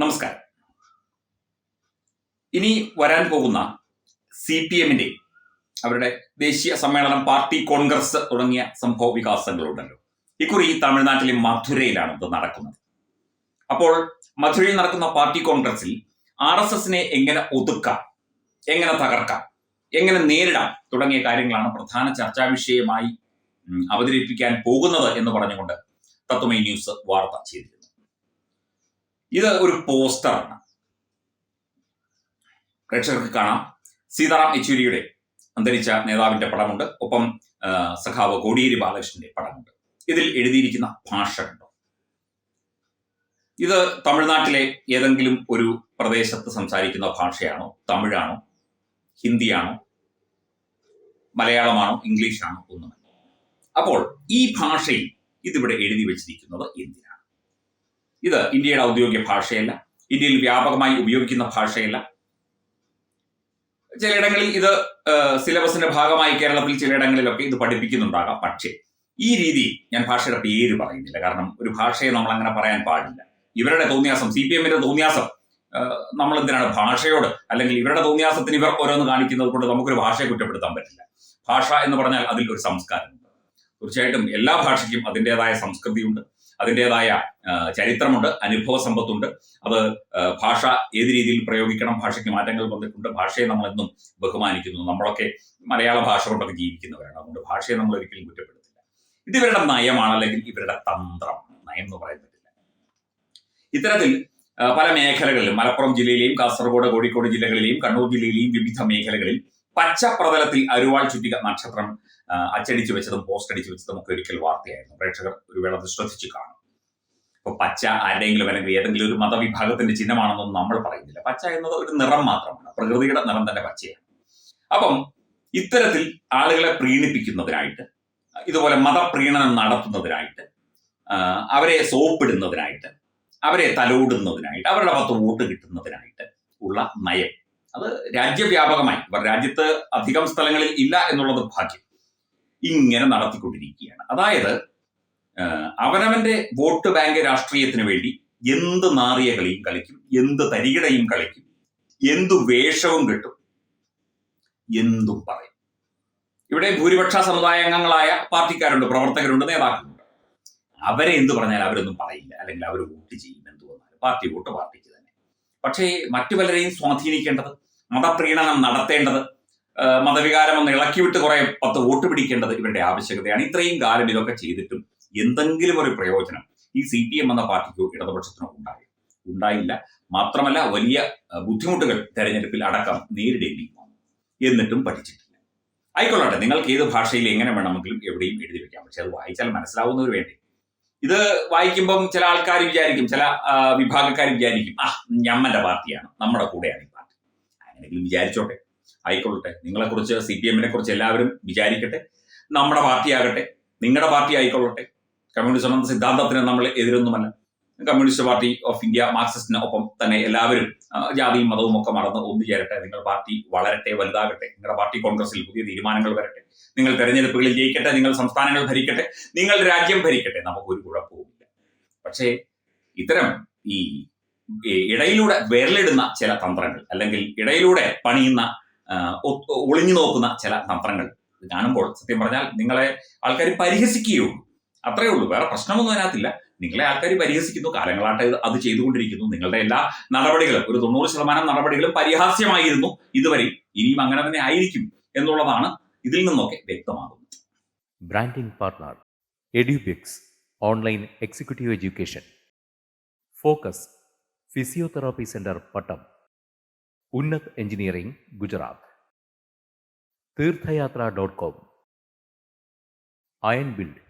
നമസ്കാരം. ഇനി വരാൻ പോകുന്ന സി പി എമ്മിന്റെ അവരുടെ ദേശീയ സമ്മേളനം പാർട്ടി കോൺഗ്രസ് തുടങ്ങിയ സംഭവ വികാസങ്ങളുണ്ടല്ലോ. ഇക്കുറി തമിഴ്നാട്ടിലെ മധുരയിലാണ് ഇത് നടക്കുന്നത്. അപ്പോൾ മധുരയിൽ നടക്കുന്ന പാർട്ടി കോൺഗ്രസിൽ ആർ എസ് എസിനെ എങ്ങനെ ഒതുക്കാം എങ്ങനെ തകർക്കാം എങ്ങനെ നേരിടാം തുടങ്ങിയ കാര്യങ്ങളാണ് പ്രധാന ചർച്ചാ വിഷയമായി അവതരിപ്പിക്കാൻ പോകുന്നത് എന്ന് പറഞ്ഞുകൊണ്ട് തത്വമൈ ന്യൂസ് വാർത്ത ചെയ്തിരുന്നു. ഇത് ഒരു പോസ്റ്ററാണ് പ്രേക്ഷകർക്ക് കാണാം. സീതാറാം യെച്ചൂരിയുടെ അന്തരിച്ച നേതാവിന്റെ പടമുണ്ട്. ഒപ്പം സഖാവ് കോടിയേരി ബാലകൃഷ്ണന്റെ പടമുണ്ട്. ഇതിൽ എഴുതിയിരിക്കുന്ന ഭാഷ കണ്ടോ ഇത് തമിഴ്നാട്ടിലെ ഏതെങ്കിലും ഒരു പ്രദേശത്ത് സംസാരിക്കുന്ന ഭാഷയാണോ? തമിഴാണോ? ഹിന്ദിയാണോ? മലയാളമാണോ? ഇംഗ്ലീഷാണോ? ഒന്നുമല്ല. അപ്പോൾ ഈ ഭാഷയിൽ ഇതിവിടെ എഴുതി വെച്ചിരിക്കുന്നത് എന്തിനാണ്? ഇത് ഇന്ത്യയുടെ ഔദ്യോഗിക ഭാഷയല്ല. ഇന്ത്യയിൽ വ്യാപകമായി ഉപയോഗിക്കുന്ന ഭാഷയല്ല. ചിലയിടങ്ങളിൽ ഇത് സിലബസിന്റെ ഭാഗമായി കേരളത്തിൽ ചിലയിടങ്ങളിലൊക്കെ ഇത് പഠിപ്പിക്കുന്നുണ്ടാകാം. പക്ഷേ ഈ രീതി ഞാൻ ഭാഷയുടെ പേര് പറയുന്നില്ല. കാരണം ഒരു ഭാഷയെ നമ്മൾ അങ്ങനെ പറയാൻ പാടില്ല. ഇവരുടെ തോന്നിയാസം സി പി എമ്മിന്റെ തോന്നിയാസം നമ്മൾ എന്തിനാണ് ഭാഷയോട് അല്ലെങ്കിൽ ഇവരുടെ തോന്നിയാസത്തിന് ഇവർ ഓരോന്ന് കാണിക്കുന്നത് കൊണ്ട് നമുക്കൊരു ഭാഷയെ കുറ്റപ്പെടുത്താൻ പറ്റില്ല. ഭാഷ എന്ന് പറഞ്ഞാൽ അതിൽ ഒരു സംസ്കാരമുണ്ട്. തീർച്ചയായിട്ടും എല്ലാ ഭാഷയ്ക്കും അതിന്റെതായ സംസ്കൃതിയുണ്ട്. അതിന്റെതായ ചരിത്രമുണ്ട് അനുഭവ സമ്പത്തുണ്ട്. അത് ഭാഷ ഏത് രീതിയിൽ പ്രയോഗിക്കണം ഭാഷയ്ക്ക് മാറ്റങ്ങൾ വന്നിട്ടുണ്ട് ഭാഷയെ നമ്മൾ എന്നും ബഹുമാനിക്കുന്നു. നമ്മളൊക്കെ മലയാള ഭാഷ കൊണ്ടൊക്കെ ജീവിക്കുന്നവരാണ്. അതുകൊണ്ട് ഭാഷയെ നമ്മൾ ഒരിക്കലും കുറ്റപ്പെടുത്തില്ല. ഇത് ഇവരുടെ നയമാണ് അല്ലെങ്കിൽ ഇവരുടെ തന്ത്രം. നയം എന്ന് പറയാൻ പറ്റില്ല. ഇത്തരത്തിൽ പല മേഖലകളിലും മലപ്പുറം ജില്ലയിലെയും കാസർഗോഡ് കോഴിക്കോട് ജില്ലകളിലെയും കണ്ണൂർ ജില്ലയിലെയും വിവിധ മേഖലകളിൽ പച്ച പ്രതലത്തിൽ അരുവാൾ ചുറ്റിക നക്ഷത്രം അച്ചടിച്ചു വെച്ചതും പോസ്റ്റ് അടിച്ചു വെച്ചതും ഒക്കെ ഒരിക്കൽ വാർത്തയായിരുന്നു. പ്രേക്ഷകർ ഒരു വേള അത് ശ്രദ്ധിച്ചു കാണും ഇപ്പൊ പച്ച ആരുടെയെങ്കിലും അല്ലെങ്കിൽ ഏതെങ്കിലും ഒരു മതവിഭാഗത്തിന്റെ ചിഹ്നമാണെന്നൊന്നും നമ്മൾ പറയുന്നില്ല. പച്ച എന്നത് ഒരു നിറം മാത്രമാണ്. പ്രകൃതിയുടെ നിറം തന്നെ പച്ചയാണ്. അപ്പം ഇത്തരത്തിൽ ആളുകളെ പ്രീണിപ്പിക്കുന്നതിനായിട്ട് ഇതുപോലെ മതപ്രീണനം നടത്തുന്നതിനായിട്ട് അവരെ സോപ്പിടുന്നതിനായിട്ട് അവരെ തലോടുന്നതിനായിട്ട് അവരുടെ പത്ത് വോട്ട് കിട്ടുന്നതിനായിട്ട് ഉള്ള നയം. അത് രാജ്യവ്യാപകമായി. രാജ്യത്ത് അധികം സ്ഥലങ്ങളിൽ ഇല്ല എന്നുള്ളത് ഭാഗ്യം. ഇങ്ങനെ നടത്തിക്കൊണ്ടിരിക്കുകയാണ്. അതായത് അവനവന്റെ വോട്ട് ബാങ്ക് രാഷ്ട്രീയത്തിന് വേണ്ടി എന്ത് നാറിയ കളിയും കളിക്കും എന്ത് തരികിടയും കളിക്കും എന്തു വേഷവും കിട്ടും എന്തും പറയും. ഇവിടെ ഭൂരിപക്ഷ സമുദായാംഗങ്ങളായ പാർട്ടിക്കാരുണ്ട് പ്രവർത്തകരുണ്ട് നേതാക്കളുണ്ട്. അവരെ എന്ത് പറഞ്ഞാൽ അവരൊന്നും പറയില്ല. അല്ലെങ്കിൽ അവർ വോട്ട് ചെയ്യും എന്ത് വന്നാലും. പാർട്ടി വോട്ട് പാർട്ടിക്ക് തന്നെ. പക്ഷേ മറ്റു പലരെയും സ്വാധീനിക്കേണ്ടത് മതപ്രീണനം നടത്തേണ്ടത് മതവികാരം ഒന്ന് ഇളക്കിവിട്ട് കുറെ പത്ത് വോട്ട് പിടിക്കേണ്ടത് ഇവരുടെ ആവശ്യകതയാണ്. ഇത്രയും കാലം ഇതൊക്കെ ചെയ്തിട്ടും എന്തെങ്കിലും ഒരു പ്രയോജനം ഈ സി പി എം എന്ന പാർട്ടിക്കോ ഇടതുപക്ഷത്തിനോ ഉണ്ടായി. ഉണ്ടായില്ല. മാത്രമല്ല വലിയ ബുദ്ധിമുട്ടുകൾ തെരഞ്ഞെടുപ്പിൽ അടക്കം നേരിടേണ്ടി വന്നു. എന്നിട്ടും പഠിച്ചിട്ടില്ല. ആയിക്കൊള്ളട്ടെ നിങ്ങൾക്ക് ഏത് ഭാഷയിൽ എങ്ങനെ വേണമെങ്കിലും എവിടെയും എഴുതി വെക്കാം. പക്ഷെ അത് വായിച്ചാൽ മനസ്സിലാവുന്നവർ വേണ്ടി? ഇത് വായിക്കുമ്പം ചില ആൾക്കാർ വിചാരിക്കും ചില വിഭാഗക്കാർ വിചാരിക്കും ആ ഞമ്മന്റെ പാർട്ടിയാണ് നമ്മുടെ കൂടെയാണ് ഈ പാർട്ടി. അങ്ങനെയെങ്കിലും വിചാരിച്ചോട്ടെ. ആയിക്കൊള്ളട്ടെ നിങ്ങളെക്കുറിച്ച് സി പി എമ്മിനെ കുറിച്ച് എല്ലാവരും വിചാരിക്കട്ടെ. നമ്മുടെ പാർട്ടി ആകട്ടെ നിങ്ങളുടെ പാർട്ടി ആയിക്കൊള്ളട്ടെ. കമ്മ്യൂണിസം എന്ന സിദ്ധാന്തത്തിന് നമ്മൾ എതിരൊന്നുമല്ല. കമ്മ്യൂണിസ്റ്റ് പാർട്ടി ഓഫ് ഇന്ത്യ മാർക്സിസ്റ്റിന് ഒപ്പം തന്നെ എല്ലാവരും ജാതിയും മതവും ഒക്കെ മറന്ന് ഒന്നു ചേരട്ടെ നിങ്ങളുടെ പാർട്ടി വളരട്ടെ വലുതാകട്ടെ. നിങ്ങളുടെ പാർട്ടി കോൺഗ്രസിൽ പുതിയ തീരുമാനങ്ങൾ വരട്ടെ. നിങ്ങൾ തെരഞ്ഞെടുപ്പുകളിൽ ജയിക്കട്ടെ നിങ്ങൾ സംസ്ഥാനങ്ങൾ ഭരിക്കട്ടെ നിങ്ങൾ രാജ്യം ഭരിക്കട്ടെ. നമുക്ക് ഒരു കുഴപ്പവുമില്ല. പക്ഷേ ഇത്തരം ഈ ഇടയിലൂടെ വിരലിടുന്ന ചില തന്ത്രങ്ങൾ അല്ലെങ്കിൽ ഇടയിലൂടെ പണിയുന്ന ഒളിഞ്ഞു നോക്കുന്ന ചില തന്ത്രങ്ങൾ കാണുമ്പോൾ സത്യം പറഞ്ഞാൽ നിങ്ങളെ ആൾക്കാർ പരിഹസിക്കുകയുള്ളൂ അത്രയേ ഉള്ളൂ. വേറെ പ്രശ്നമൊന്നും അതിനകത്തില്ല. നിങ്ങളെ ആൾക്കാർ പരിഹസിക്കുന്നു. കാലങ്ങളായിട്ട് അത് ചെയ്തുകൊണ്ടിരിക്കുന്നു. നിങ്ങളുടെ എല്ലാ നടപടികളും ഒരു തൊണ്ണൂറ് ശതമാനം നടപടികളും പരിഹാസ്യമായിരുന്നു ഇതുവരെ ഇനിയും അങ്ങനെ തന്നെ ആയിരിക്കും എന്നുള്ളതാണ് ഇതിൽ നിന്നൊക്കെ വ്യക്തമാകുന്നത്. Branding partner Edubix online executive education focus physiotherapy centre Pattom Unnath engineering Gujarat Theerthayatra dot com iron build